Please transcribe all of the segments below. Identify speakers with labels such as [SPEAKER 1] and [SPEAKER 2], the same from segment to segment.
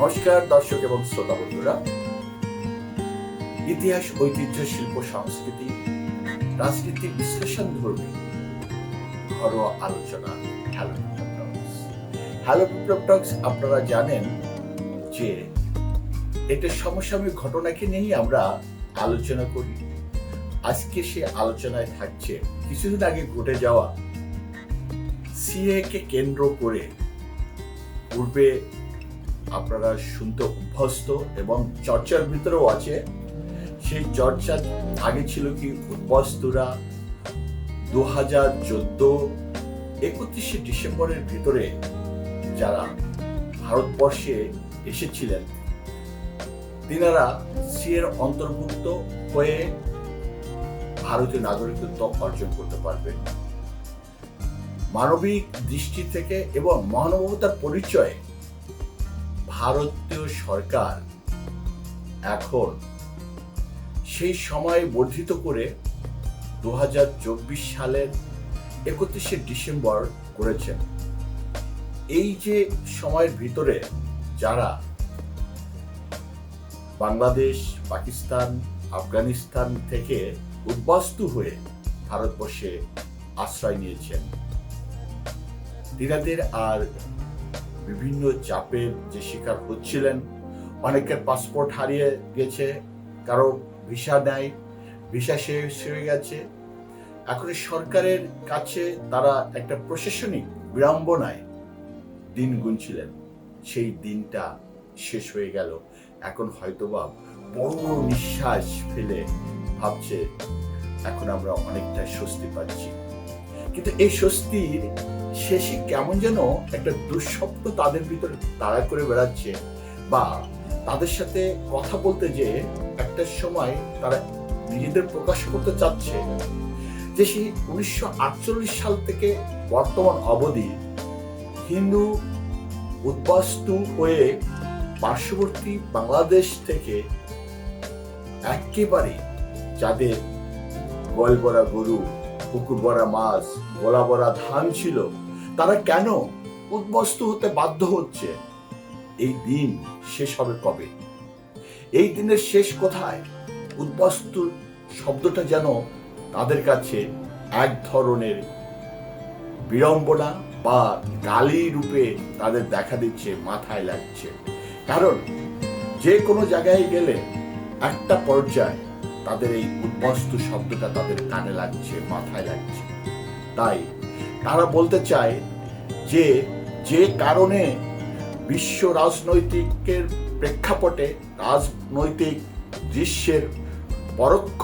[SPEAKER 1] নমস্কার, দর্শক এবং শ্রোতা বন্ধুরা। ইতিহাস, ঐতিহ্য, শিল্প, সংস্কৃতি, রাজনীতি, বিশ্লেষণ ধর্মী ঘরোয়া আলোচনা হ্যালো হ্যালো আপনারা জানেন যে এটা সমসাময়িক ঘটনাকে নিয়েই আমরা আলোচনা করি। আজকে সে আলোচনায় থাকছে কিছুদিন আগে ঘটে যাওয়া সিএ কে কেন্দ্র করে পূর্বে আপনারা শুনতে অভ্যস্ত এবং চর্চার ভিতরেও আছে। সেই চর্চা আগে ছিল কি উদ্বস্তুরা দু হাজার চোদ্দ একত্রিশে ডিসেম্বরের ভিতরে যারা ভারতবর্ষে এসেছিলেন, তিনারা সিএর অন্তর্ভুক্ত হয়ে ভারতীয় নাগরিকত্ব অর্জন করতে পারবে মানবিক দৃষ্টি থেকে এবং মহানুভবতার পরিচয়ে ভারতীয় সরকার এখন সেই সময় বর্ধিত করে দু হাজার চব্বিশ সালের একত্রিশে ডিসেম্বর করেছেন। এই যে সময়ের ভিতরে যারা বাংলাদেশ, পাকিস্তান, আফগানিস্তান থেকে উদ্বাস্তু হয়ে ভারতবর্ষে আশ্রয় নিয়েছেন, তিনাদের আর বিভিন্ন চাপের যে শিকার হচ্ছিলেন, অনেকের পাসপোর্ট হারিয়ে গেছে, কারও ভিসা নেয় ভিসা শেষ হয়ে গেছে। এখন সরকারের কাছে তারা একটা প্রশাসনিক বিড়ম্বনায় দিন গুনছিলেন। সেই দিনটা শেষ হয়ে গেল। এখন হয়তোবা বড় নিঃশ্বাস ফেলে ভাবছে, এখন আমরা অনেকটা স্বস্তি পাচ্ছি। কিন্তু এই স্বস্তির শেষে কেমন যেন একটা দুঃস্বপ্ন তাদের ভিতরে তাড়া করে বেড়াচ্ছে বা তাদের সাথে কথা বলতে যে একটা সময় তারা নিজেদের প্রকাশ করতে চাচ্ছে। যে সেই উনিশশো সাল থেকে বর্তমান অবধি হিন্দু উদ্বাস্তু হয়ে পার্শ্ববর্তী বাংলাদেশ থেকে একেবারে যাদের গল ভরা গরু পুকুর ভরা মাছ গোলা ভরা ধান ছিল, তারা কেন উদ্বস্ত হতে বাধ্য হচ্ছে? এই দিন শেষ হবে কবে? এই দিনের শেষ কোথায়? উদ্বস্তু শব্দটা যেন তাদের কাছে এক ধরনের বিড়ম্বনা বা গালি রূপে তাদের দেখা দিচ্ছে, মাথায় লাগছে। কারণ যে কোনো জায়গায় গেলে একটা পর্যায়ে তাদের এই উদ্বস্তু শব্দটা তাদের কানে লাগছে, মাথায় লাগছে। তাই তারা বলতে চায় যে যে কারণে বিশ্ব রাজনৈতিকের প্রেক্ষাপটে রাজনৈতিক দৃশ্যের পরোক্ষ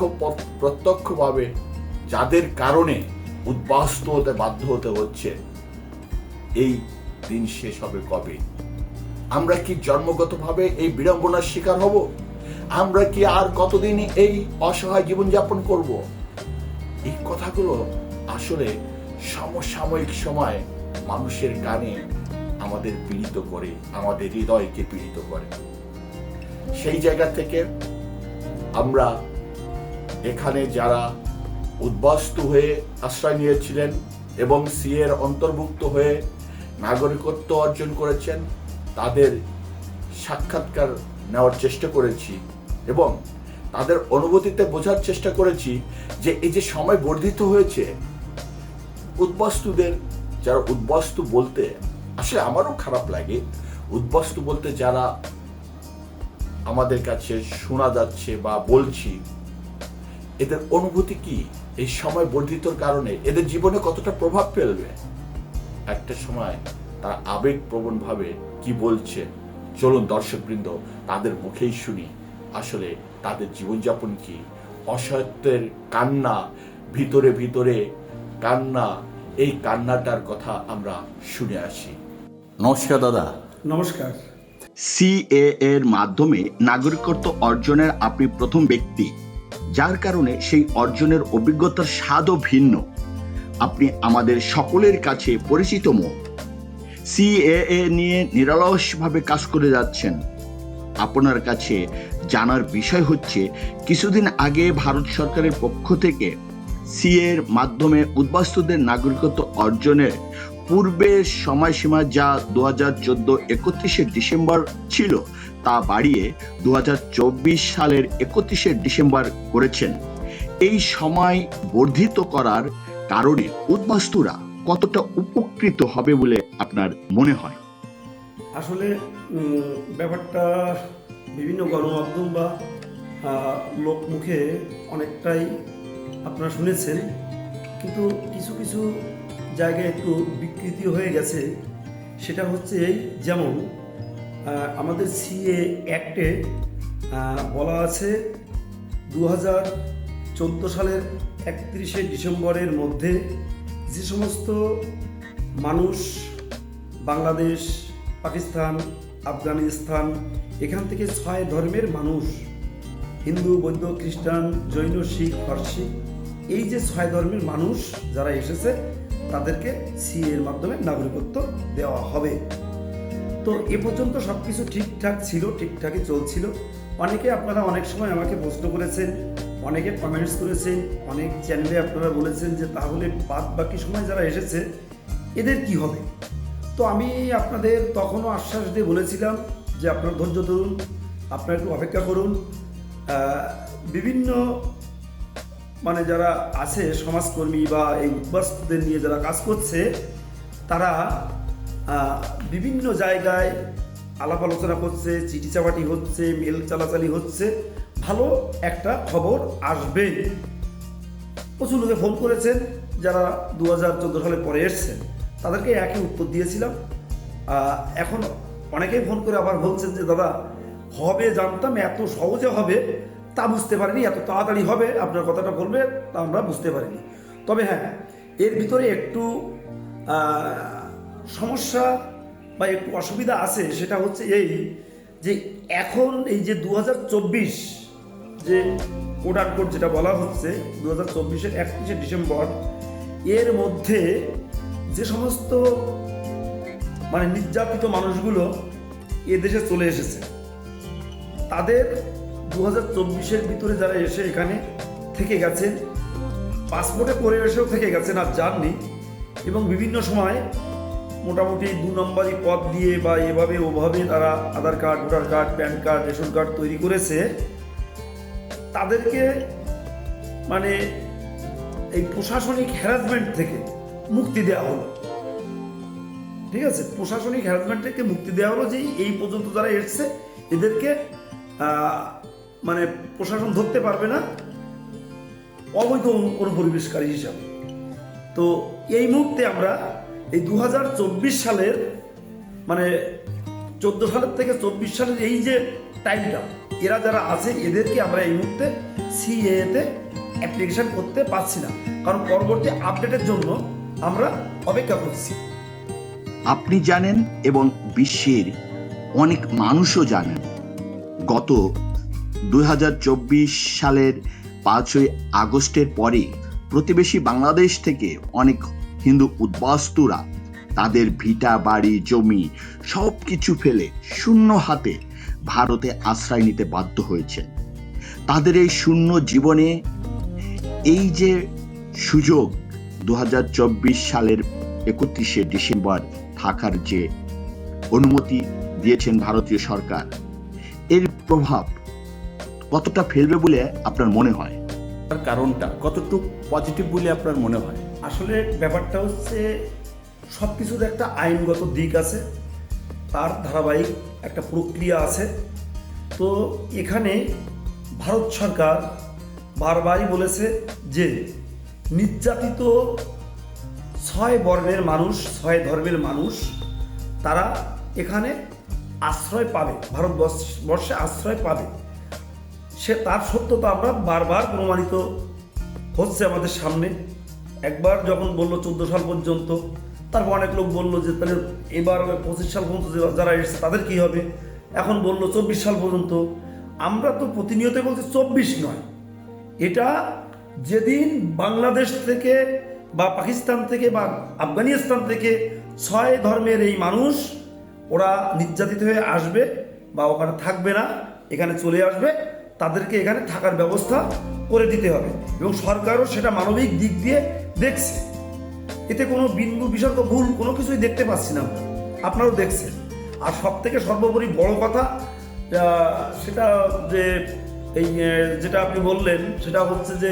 [SPEAKER 1] প্রত্যক্ষভাবে যাদের কারণে উদ্বাস্ত হতে বাধ্য হতে হচ্ছে, এই দিন শেষ হবে কবে? আমরা কি জন্মগতভাবে এই বিড়ম্বনার শিকার হব? আমরা কি আর কতদিন এই অসহায় জীবনযাপন করব? এই কথাগুলো আসলে সমসাময়িক সময় মানুষের কানে আমাদের পীড়িত করে, আমাদের হৃদয়কে পীড়িত করে। সেই জায়গা থেকে আমরা এখানে যারা উদ্বাস্তু হয়ে আশ্রয় নিয়েছিলেন এবং সিএর অন্তর্ভুক্ত হয়ে নাগরিকত্ব অর্জন করেছেন, তাদের সাক্ষাৎকার নেওয়ার চেষ্টা করেছি এবং তাদের অনুভূতিতে বোঝার চেষ্টা করেছি যে এই যে সময় বর্ধিত হয়েছে, উদ্বাস্তুদের যারা উদ্বাস্তু বলতে, আসলে আমারও খারাপ লাগে। উদ্বাস্তু বলতে যারা আমাদের কাছে শোনা যাচ্ছে বা বলছি, এদের অনুভূতি কি? এই সময় বর্ধিতর কারণে এদের জীবনে কতটা প্রভাব ফেলবে? একটা সময় তারা আবেগ প্রবণ ভাবে কি বলছে চলুন দর্শকবৃন্দ তাদের মুখেই শুনি। আসলে তাদের জীবনযাপন কি? অসত্যের কান্না ভিতরে ভিতরে কান্না এই কান্নাটার কথা আমরা শুনে আসি। নমস্কার দাদা।
[SPEAKER 2] নমস্কার।
[SPEAKER 3] সিএ এর মাধ্যমে নাগরিকত্ব অর্জনের আপনি প্রথম ব্যক্তি যার কারণে সেই অর্জনের অভিজ্ঞতার স্বাদও ভিন্ন। আপনি আমাদের সকলের কাছে পরিচিত মুখ সিএএ নিয়ে নিরলসভাবে কাজ করে যাচ্ছেন। আপনার কাছে জানার বিষয় হচ্ছে, কিছুদিন আগে ভারত সরকারের পক্ষ থেকে সিএ এর মাধ্যমে উদ্বাস্তুদের নাগরিকত্ব অর্জনের
[SPEAKER 1] পূর্বের সময়সীমা যা দু হাজার চোদ্দ একত্রিশে ডিসেম্বর ছিল, তা বাড়িয়ে দু হাজার চব্বিশ সালের একত্রিশে ডিসেম্বর করেছেন। এই সময় বর্ধিত করার কারণে উদ্বাস্তুরা কতটা উপকৃত হবে বলে আপনার মনে হয়?
[SPEAKER 2] আসলে ব্যাপারটা বিভিন্ন গণমাধ্যম বা লোকমুখে অনেকটাই আপনারা শুনেছেন। কিন্তু কিছু কিছু জায়গায় একটু বিকৃতি হয়ে গেছে। সেটা হচ্ছে যেমন আমাদের সিএ অ্যাক্টে বলা আছে দু হাজার চোদ্দ সালের একত্রিশে ডিসেম্বরের মধ্যে যে সমস্ত মানুষ বাংলাদেশ, পাকিস্তান, আফগানিস্তান, এখান থেকে ছয় ধর্মের মানুষ, হিন্দু, বৌদ্ধ, খ্রিস্টান, জৈন, শিখ, ফার্সি, এই যে ছয় ধর্মের মানুষ যারা এসেছে, তাদেরকে সি এর মাধ্যমে নাগরিকত্ব দেওয়া হবে। তো এ পর্যন্ত সব কিছু ঠিকঠাক ছিল, ঠিকঠাকই চলছিল। অনেকে আপনারা অনেক সময় আমাকে প্রশ্ন করেছেন, অনেকে কমেন্টস করেছেন, অনেক চ্যানেলে আপনারা বলেছেন যে তাহলে বাদ বাকি সময় যারা এসেছে, এদের কি হবে? তো আমি আপনাদের তখনও আশ্বাস দিয়ে বলেছিলাম যে আপনার ধৈর্য ধরুন, আপনারা একটু অপেক্ষা করুন। বিভিন্ন মানে যারা আছে সমাজকর্মী বা এই উদ্বাস্তুদের নিয়ে যারা কাজ করছে, তারা বিভিন্ন জায়গায় আলাপ আলোচনা করছে চিঠি চাপাটি হচ্ছে, মেল চালাচালি হচ্ছে। ভালো একটা খবর আসবে। প্রচুর লোকে ফোন করেছেন, যারা দু হাজার চোদ্দ সালে পরে এসছেন। তাদেরকে একই উত্তর দিয়েছিলাম। এখন অনেকেই ফোন করে আবার বলছেন যে, দাদা, হবে জানতাম, এত সহজে হবে, তা বুঝতে পারিনি, এত তাড়াতাড়ি হবে, আপনার কথাটা বলবে, তা আমরা বুঝতে পারিনি। তবে হ্যাঁ এর ভিতরে একটু সমস্যা বা একটু অসুবিধা আছে, সেটা হচ্ছে এই যে, এখন এই যে দু হাজার চব্বিশ যে কোড কোড যেটা বলা হচ্ছে দু হাজার চব্বিশের একত্রিশে ডিসেম্বর, এর মধ্যে যে সমস্ত মানে নির্যাতিত মানুষগুলো এ দেশে চলে এসেছে, তাদের দু হাজার চব্বিশের ভিতরে যারা এসে এখানে থেকে গেছেন পাসপোর্টে করে এসেও থেকে গেছেন আর যাননি, এবং বিভিন্ন সময় মোটামুটি দু নম্বরই পদ দিয়ে বা এভাবে ওভাবে তারা Aadhaar card, voter card, PAN card, ration card তৈরি করেছে, তাদেরকে মানে এই প্রশাসনিক হ্যারাসমেন্ট থেকে মুক্তি দেওয়া হলো। ঠিক আছে? প্রশাসনিক হ্যারাসমেন্ট থেকে মুক্তি দেওয়া হলো যে এই পর্যন্ত যারা এসছে, এদেরকে মানে প্রশাসন ধরতে পারবে না, অবৈধ অনু- অনুপরিবেশকারী হিসাবে। তো এই মুহূর্তে আমরা এই দু হাজার চব্বিশ সালের মানে চোদ্দ সালের থেকে চব্বিশ সালের এই যে টাইমটা এরা যারা আছে, এদেরকে আমরা এই মুহূর্তে সিএতে অ্যাপ্লিকেশন করতে পারছি না। কারণ পরবর্তী আপডেটের জন্য আমরা অপেক্ষা করছি।
[SPEAKER 1] আপনি জানেন এবং বিশ্বের অনেক মানুষও জানেন, গত দু হাজার চব্বিশ সালের পাঁচই আগস্টের পরে প্রতিবেশী বাংলাদেশ থেকে অনেক হিন্দু উদ্বাস্তুরা তাদের ভিটা, বাড়ি, জমি সব কিছু ফেলে শূন্য হাতে ভারতে আশ্রয় নিতে বাধ্য হয়েছে তাদের এই শূন্য জীবনে এই যে সুযোগ দু হাজার চব্বিশ সালের একত্রিশে ডিসেম্বর থাকার যে অনুমতি দিয়েছেন ভারতীয় সরকার এর প্রভাব কতটা ফেলবে বলে আপনার মনে হয়?
[SPEAKER 4] তার কারণটা কতটুকু পজিটিভ বলে আপনার মনে হয়?
[SPEAKER 2] আসলে ব্যাপারটা হচ্ছে সব কিছুর একটা আইনগত দিক আছে তার ধারাবাহিক একটা প্রক্রিয়া আছে। তো এখানে ভারত সরকার বারবারই বলেছে যে নির্যাতিত ছয় বর্ণের মানুষ, ছয় ধর্মের মানুষ, তারা এখানে আশ্রয় পাবে, ভারতবর্ষ বর্ষে আশ্রয় পাবে। সে তার সত্যতা আমরা বারবার প্রমাণিত হচ্ছে আমাদের সামনে। একবার যখন বলল চোদ্দ সাল পর্যন্ত, তারপর অনেক লোক বলল যে, তাহলে এবার পঁচিশ সাল পর্যন্ত যারা এসেছে, তাদের কী হবে? এখন বলল চব্বিশ সাল পর্যন্ত। আমরা তো প্রতিনিয়তই বলছি চব্বিশ নয়। এটা যেদিন বাংলাদেশ থেকে বা পাকিস্তান থেকে বা আফগানিস্তান থেকে ছয় ধর্মের এই মানুষ, ওরা নির্যাতিত হয়ে আসবে বা ওখানে থাকবে না, এখানে চলে আসবে, তাদেরকে এখানে থাকার ব্যবস্থা করে দিতে হবে। এবং সরকারও সেটা মানবিক দিক দিয়ে দেখছে। এতে কোনো বিন্দু বিসর্গ ভুল কোনো কিছুই দেখতে পাচ্ছি না আপনারাও দেখছেন। আর সব থেকে সর্বোপরি বড় কথা সেটা যে এই যেটা আপনি বললেন, সেটা হচ্ছে যে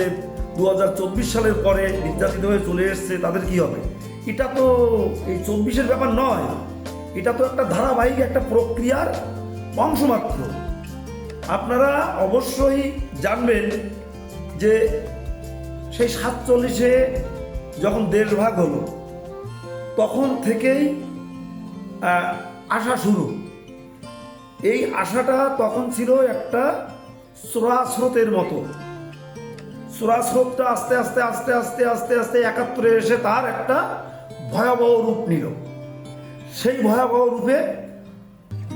[SPEAKER 2] দু হাজার চব্বিশ সালের পরে নির্যাতিত হয়ে চলে এসছে, তাদের কি হবে? এটা তো এই চব্বিশের ব্যাপার নয়। এটা তো একটা ধারাবাহিক একটা প্রক্রিয়ার অংশ মাত্র। আপনারা অবশ্যই জানবেন যে সেই সাতচল্লিশে যখন দেশভাগ হলো, তখন থেকেই আশা শুরু। এই আশাটা তখন ছিল একটা স্রোতের মতো। স্রোতটা আস্তে আস্তে আস্তে আস্তে আস্তে আস্তে একাত্তরে এসে তার একটা ভয়াবহ রূপ নিল। সেই ভয়াবহ রূপে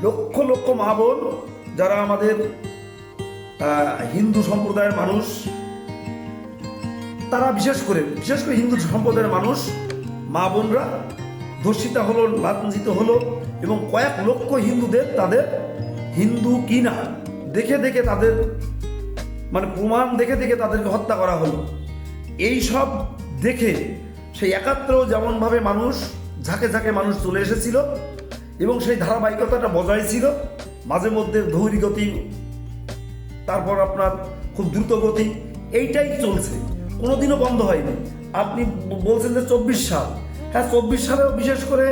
[SPEAKER 2] লক্ষ লক্ষ মা বোন, যারা আমাদের হিন্দু সম্প্রদায়ের মানুষ, তারা বিশেষ করে বিশেষ করে হিন্দু সম্প্রদায়ের মানুষ, মা বোনরা ধর্ষিতা হলো, লাঞ্ছিত হলো এবং কয়েক লক্ষ হিন্দুদের তাদের হিন্দু কিনা দেখে দেখে তাদের মানে প্রমাণ দেখে দেখে তাদেরকে হত্যা করা হলো। এই সব দেখে সেই একাত্র যেমনভাবে মানুষ, ঝাঁকে ঝাঁকে মানুষ চলে এসেছিল এবং সেই ধারাবাহিকতাটা বজায় ছিল, মাঝে মধ্যে ধৈর্য গতি, তারপর আপনার খুব দ্রুত গতি, এইটাই চলছে। কোনোদিনও বন্ধ হয়নি। আপনি বলছেন যে চব্বিশ সাল। হ্যাঁ চব্বিশ সালেও বিশেষ করে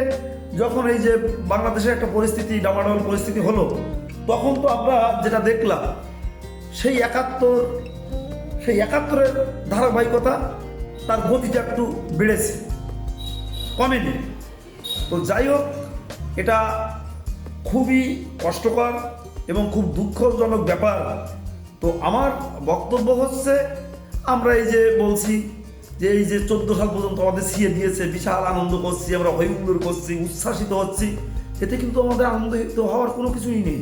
[SPEAKER 2] যখন এই যে বাংলাদেশের একটা পরিস্থিতি, ডামাডোল পরিস্থিতি হলো, তখন তো আমরা যেটা দেখলাম সেই একাত্তর, সেই একাত্তরের ধারাবাহিকতা তার গতিটা একটু বেড়েছে, কমেনি। তো যাই হোক, এটা খুবই কষ্টকর এবং খুব দুঃখজনক ব্যাপার। তো আমার বক্তব্য হচ্ছে, আমরা এই যে বলছি যে এই যে চোদ্দ সাল পর্যন্ত আমাদের সিয়ে দিয়েছে, বিশাল আনন্দ করছি, আমরা হৈহুল্লোর করছি, উচ্ছ্বাসিত হচ্ছি, এতে কিন্তু আমাদের আনন্দিত হওয়ার কোনো কিছুই নেই।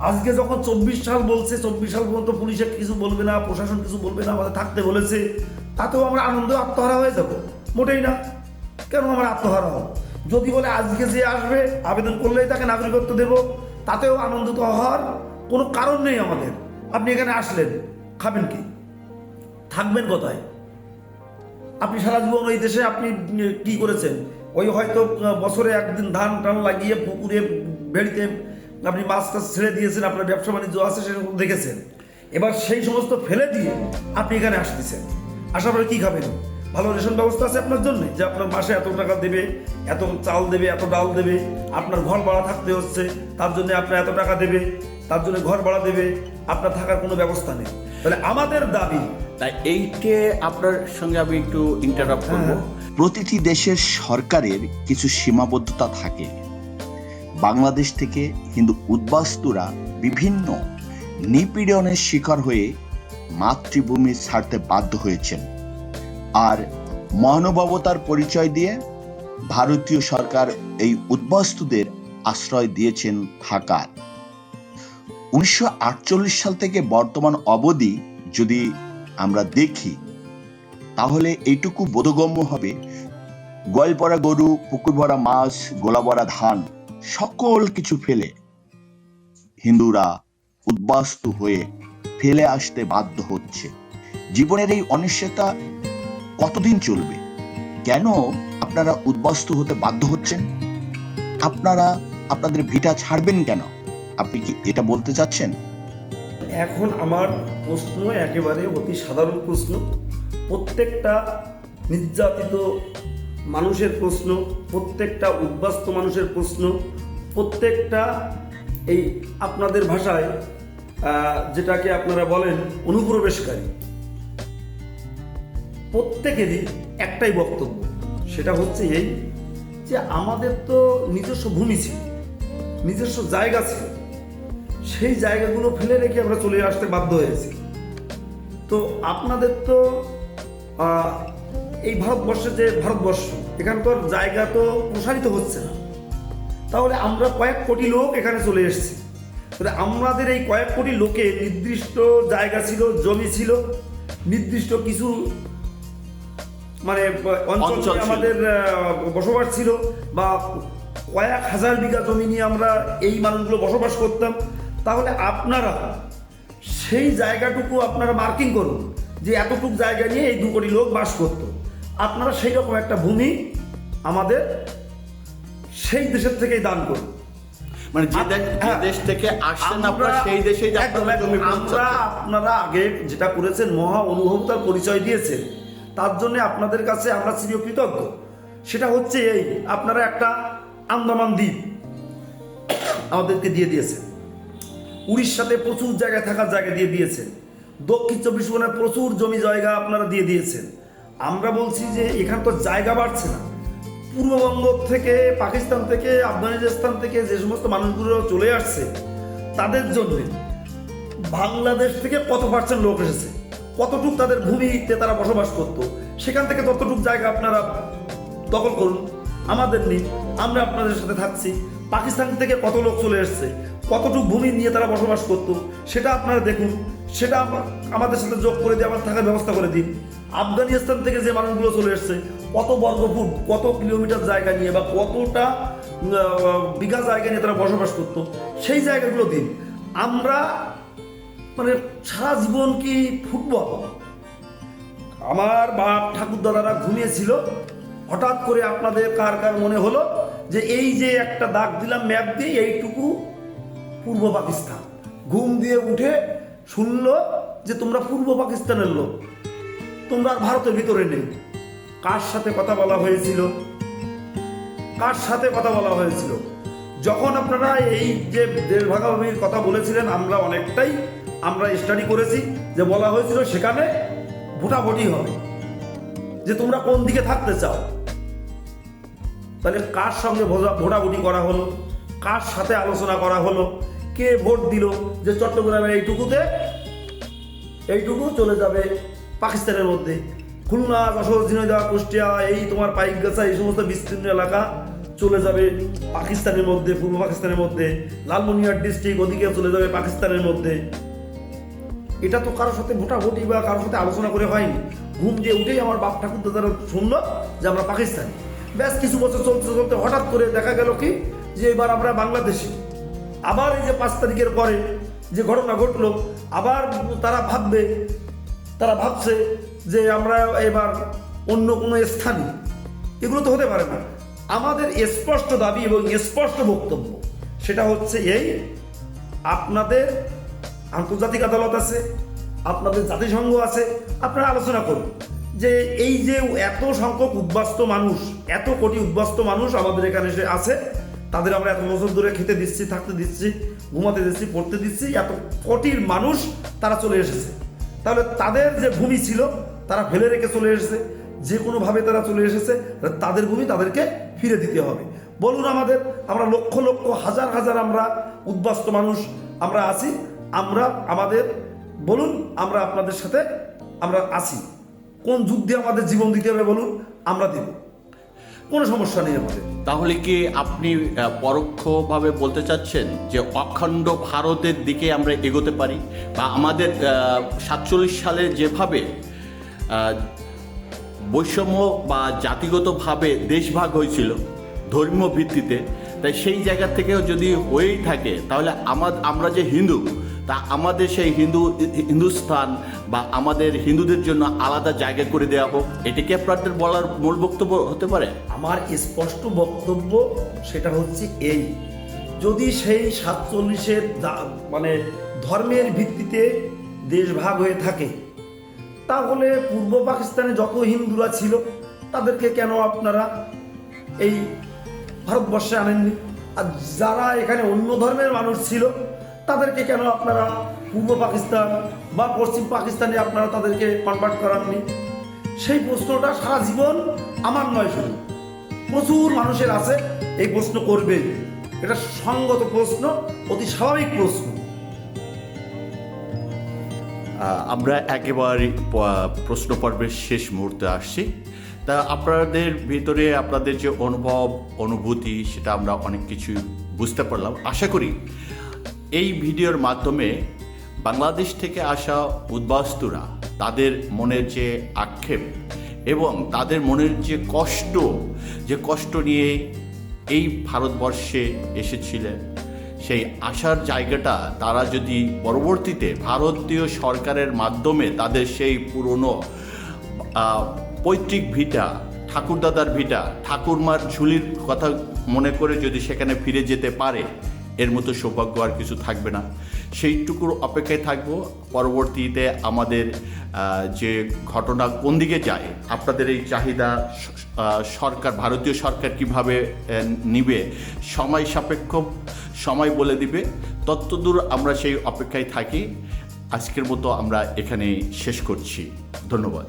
[SPEAKER 2] আজকে যখন চব্বিশ সাল বলছে, চব্বিশ সাল পর্যন্ত পুলিশে কিছু বলবে না, প্রশাসন কিছু বলবে না, আমাদের থাকতে বলেছে, তাতেও আমরা আনন্দ আত্মহারা হয়ে যাব। মোটেই না। কেন আমরা আত্মহারা হব? যদি বলে আজকে যে আসবে, আবেদন করলেই তাকে নাগরিকত্ব দেব, তাতেও আনন্দিত হওয়ার কোনো কারণ নেই আমাদের। আপনি এখানে আসলেন, খাবেন কি? থাকবেন কোথায়? আপনি সারা জীবন ওই দেশে আপনি কি করেছেন? ওই হয়তো বছরে একদিন ধান টান লাগিয়ে পুকুরে, বেড়িতে আপনি মাছ টাছ ছেড়ে দিয়েছেন আপনার ব্যবসা বাণিজ্য আছে সেরকম দেখেছেন। এবার সেই সমস্ত ফেলে দিয়ে আপনি এখানে আসতেছেন। আসার পরে কী খাবেন? ভালো রেশন ব্যবস্থা আছে আপনার জন্য? যে আপনার মাসে এত টাকা দেবে এত চাল দেবে এত ডাল দেবে আপনার ঘর ভাড়া থাকতে হচ্ছে তার জন্য আপনার এত টাকা দেবে তার জন্য ঘর ভাড়া দেবে আপনার থাকার কোনো ব্যবস্থা নেই। তাহলে আমাদের দাবি
[SPEAKER 5] তাই এইটে আপনার সঙ্গে আমি একটু ইন্টারাপ্ট করব।
[SPEAKER 1] প্রতিটি দেশের সরকারের কিছু সীমাবদ্ধতা থাকে। বাংলাদেশ থেকে হিন্দু উদ্বাস্তুরা বিভিন্ন নিপীড়নের শিকার হয়ে মাতৃভূমি ছাড়তে বাধ্য হয়েছেন। আর মহানুভবতার পরিচয় দিয়ে ভারতীয় সরকার এই উদ্বাস্তুদের আশ্রয় দিয়েছেন থাকার উনিশশো আটচল্লিশ সাল থেকে বর্তমান অবধি যদি আমরা দেখি, তাহলে এইটুকু বোধগম্য হবে। গোয়াল গরু পুকুর ভরা মাছ গোলা ভরা ধান সকল কিছু ফেলে। হিন্দুরা উদ্বাস্তু হয়ে ফেলে আসতে বাধ্য হচ্ছে। জীবনের এই অনিশ্চয়তা কতদিন চলবে? কেন আপনারা উদ্বাস্তু হতে বাধ্য হচ্ছেন? আপনারা আপনাদের ভিটা ছাড়বেন কেন? আপনি কি এটা বলতে চাচ্ছেন?
[SPEAKER 2] এখন আমার প্রশ্ন একেবারে অতি সাধারণ প্রশ্ন। প্রত্যেকটা নির্যাতিত মানুষের প্রশ্ন, প্রত্যেকটা উদ্বাস্ত মানুষের প্রশ্ন, প্রত্যেকটা এই আপনাদের ভাষায় যেটাকে আপনারা বলেন অনুপ্রবেশকারী। প্রত্যেকেরই একটাই বক্তব্য, সেটা হচ্ছে এই যে আমাদের তো নিজস্ব ভূমি ছিল, নিজস্ব জায়গা ছিল, সেই জায়গাগুলো ফেলে রেখে আমরা চলে আসতে বাধ্য হয়েছি। তো আপনাদের তো এই ভারতবর্ষে যে ভারতবর্ষ এখানকার জায়গা তো প্রসারিত হচ্ছে না। তাহলে আমরা কয়েক কোটি লোক এখানে চলে এসেছি। তাহলে আমাদের এই কয়েক কোটি লোকে নির্দিষ্ট জায়গা ছিল জমি ছিল নির্দিষ্ট কিছু মানে অঞ্চল আমাদের বসবাস ছিল বা কয়েক হাজার বিঘা জমি নিয়ে আমরা এই মানুষগুলো বসবাস করতাম। তাহলে আপনারা সেই জায়গাটুকু আপনারা মার্কিং করুন যে এতটুকু জায়গা নিয়ে এই দু কোটি লোক বাস করতো। আপনারা সেই রকম একটা ভূমি আমাদের সেই দেশের থেকেই দান করুন।
[SPEAKER 1] মানে যে দেশ
[SPEAKER 2] হ্যাঁ।
[SPEAKER 1] দেশ থেকে আসছেন আপনারা সেই দেশেই
[SPEAKER 2] আমরা আপনারা আগে যেটা করেছেন মহা অনুভবতার পরিচয় দিয়েছেন তার জন্য আপনাদের কাছে আমরা চির কৃতজ্ঞ। সেটা হচ্ছে এই আপনারা একটা আন্দামান দ্বীপ আমাদেরকে দিয়ে দিয়েছেন। উড়িষ্যাতে প্রচুর জায়গায় থাকার জায়গা দিয়ে দিয়েছেন। দক্ষিণ চব্বিশ পরগনায় প্রচুর জমি জায়গা আপনারা দিয়ে দিয়েছেন। আমরা বলছি যে এখানে তো জায়গা বাড়ছে না। পূর্ববঙ্গ থেকে, পাকিস্তান থেকে, আফগানিস্তান থেকে যে সমস্ত মানুষগুলো চলে আসছে, তাদের জন্য বাংলাদেশ থেকে কত পার্সেন্ট লোক এসেছে? কতটুক তাদের ভূমিতে তারা বসবাস করতো? সেখান থেকে ততটুক জায়গা আপনারা দখল করুন। আমাদের নিন আমরা আপনাদের সাথে থাকছি। পাকিস্তান থেকে কত লোক চলে এসছে? কতটুক ভূমি নিয়ে তারা বসবাস করতো? সেটা আপনারা দেখুন। সেটা আম- আমাদের সাথে যোগ করে দিয়ে আমার থাকার ব্যবস্থা করে দিন। আফগানিস্তান থেকে যে মানুষগুলো চলে এসছে, কত বর্গফুট কত কিলোমিটার জায়গা নিয়ে বা কতটা বিঘা জায়গা নিয়ে তারা বসবাস করতো, সেই জায়গাগুলো দিন। আমরা মানে সারা জীবন কি ফুটবল? আমার বাপ ঠাকুর দাদারা ঘুমিয়েছিল, হঠাৎ করে আপনাদের কার কার মনে হলো যে এই যে একটা দাগ দিলাম ম্যাপ দিয়ে, এইটুকু পূর্ব পাকিস্তান। ঘুম দিয়ে উঠে শুনলো যে তোমরা পূর্ব পাকিস্তানের লোক। তোমরা আর ভারতের ভিতরে নেই। কার সাথে কথা বলা হয়েছিল? কার সাথে কথা বলা হয়েছিল? যখন আপনারা এই যে দেশ ভাগাভাগির কথা বলেছিলেন, আমরা অনেকটাই, আমরা স্টাডি করেছি যে বলা হয়েছিল সেখানে ভোটাভুটি হবে। যে তোমরা কোন দিকে থাকতে চাও? তাহলে কার সঙ্গে ভোটাভুটি করা হলো? কার সাথে আলোচনা করা হলো? কে ভোট দিল? যে চট্টগ্রামের এইটুকুতে, এইটুকু চলে যাবে। পাকিস্তানের মধ্যে। খুলনা, যশোর, ঝিনাইদহ, কুষ্টিয়া, এই তোমার পাইকগাছা, এই সমস্ত বিস্তীর্ণ এলাকা চলে যাবে পাকিস্তানের মধ্যে, পূর্ব পাকিস্তানের মধ্যে। লালমনিরহাট ডিস্ট্রিক্ট ওদিকে চলে যাবে পাকিস্তানের মধ্যে। এটা তো কারোর সাথে ভোটাভুটি বা কারোর সাথে আলোচনা করে হয়নি। ঘুম দিয়ে উঠেই আমার বাপ ঠাকুর দাদারা শুনলো যে আমরা পাকিস্তানি। ব্যাস, কিছু বছর চলতে চলতে হঠাৎ করে দেখা গেল কি, যে এবার আমরা বাংলাদেশি। আবার এই যে পাঁচ তারিখের পরে যে ঘটনা ঘটলো, আবার তারা ভাববে তারা ভাবছে যে আমরা এবার অন্য কোনো স্থানে। এগুলো তো হতে পারে না। আমাদের স্পষ্ট দাবি এবং স্পষ্ট বক্তব্য, সেটা হচ্ছে এই, আপনাদের আন্তর্জাতিক আদালত আছে, আপনাদের জাতিসংঘ আছে, আপনারা আলোচনা করুন যে এই যে এত সংখ্যক উদ্বাস্ত মানুষ, এত কোটি উদ্বাস্ত মানুষ আমাদের এখানে এসে আছে, তাদের আমরা এত বছর ধরে খেতে দিচ্ছি, থাকতে দিচ্ছি, ঘুমাতে দিচ্ছি, পড়তে দিচ্ছি, এত কোটির মানুষ তারা চলে এসেছে। তাহলে তাদের যে ভূমি ছিল, তারা ফেলে রেখে চলে এসেছে। যে কোনোভাবে তারা চলে এসেছে তাদের ভূমি তাদেরকে ফিরে দিতে হবে। বলুন আমাদের, আমরা লক্ষ লক্ষ, হাজার হাজার আমরা উদ্বাস্ত মানুষ আমরা আছি। আমরা, আমাদের, বলুন, আমরা আপনাদের সাথে আমরা আছি। কোন যুদ্ধে আমাদের জীবন দিতে হবে বলুন, আমরা দেব। কোনো সমস্যা নেই আমাদের।
[SPEAKER 1] তাহলে কি আপনি পরোক্ষভাবে বলতে চাচ্ছেন যে অখণ্ড ভারতের দিকে আমরা এগোতে পারি? বা আমাদের সাতচল্লিশ সালে যেভাবে বৈষম্য বা জাতিগতভাবে দেশভাগ হয়েছিল ধর্মীয় ভিত্তিতে তাই সেই জায়গা থেকেও যদি হয়েই থাকে, তাহলে আমার আমরা যে হিন্দু, তা আমাদের সেই হিন্দু, হিন্দুস্থান বা আমাদের হিন্দুদের জন্য আলাদা জায়গা করে দেওয়া হোক, এটা কি আপনাদের বলার মূল বক্তব্য হতে পারে?
[SPEAKER 2] আমার স্পষ্ট বক্তব্য সেটা হচ্ছে এই। যদি সেই সাতচল্লিশের মানে ধর্মের ভিত্তিতে দেশ ভাগ হয়ে থাকে, তাহলে পূর্ব পাকিস্তানে যত হিন্দুরা ছিল, তাদেরকে কেন আপনারা এই ভারতবর্ষে আনেননি। আর যারা এখানে অন্য ধর্মের মানুষ ছিল, তাদেরকে কেন আপনারা পূর্ব পাকিস্তান বা পশ্চিম পাকিস্তানে আপনারা তাদেরকে কনভার্ট করাননি? সেই প্রশ্নটা সারা জীবন আমার নয় শুধু, প্রচুর মানুষের আছে, এই প্রশ্ন করবে। এটা সঙ্গত প্রশ্ন, অতি স্বাভাবিক প্রশ্ন।
[SPEAKER 1] আমরা একেবারে প্রশ্ন পর্বের শেষ মুহূর্তে আসছি। তা আপনাদের ভিতরে আপনাদের যে অনুভব, অনুভূতি, সেটা আমরা অনেক কিছু বুঝতে পারলাম। আশা করি এই ভিডিওর মাধ্যমে বাংলাদেশ থেকে আসা উদ্বাস্তুরা তাদের মনের যে আক্ষেপ এবং তাদের মনের যে কষ্ট যে কষ্ট নিয়ে এই ভারতবর্ষে এসেছিলেন, সেই আসার জায়গাটা তারা যদি পরবর্তীতে ভারতীয় সরকারের মাধ্যমে তাদের সেই পুরনো পৈতৃক ভিটা, ঠাকুরদাদার ভিটা, ঠাকুরমার ঝুলির কথা মনে করে যদি সেখানে ফিরে যেতে পারে, এর মতো সৌভাগ্য আর কিছু থাকবে না। সেইটুকুর অপেক্ষায় থাকব। পরবর্তীতে আমাদের যে ঘটনা কোন দিকে যায়, আপনাদের এই চাহিদা সরকার, ভারতীয় সরকার কীভাবে নিবে, সময় সাপেক্ষ, সময় বলে দিবে, ততদূর আমরা সেই অপেক্ষায় থাকি। আজকের মতো আমরা এখানে শেষ করছি। ধন্যবাদ।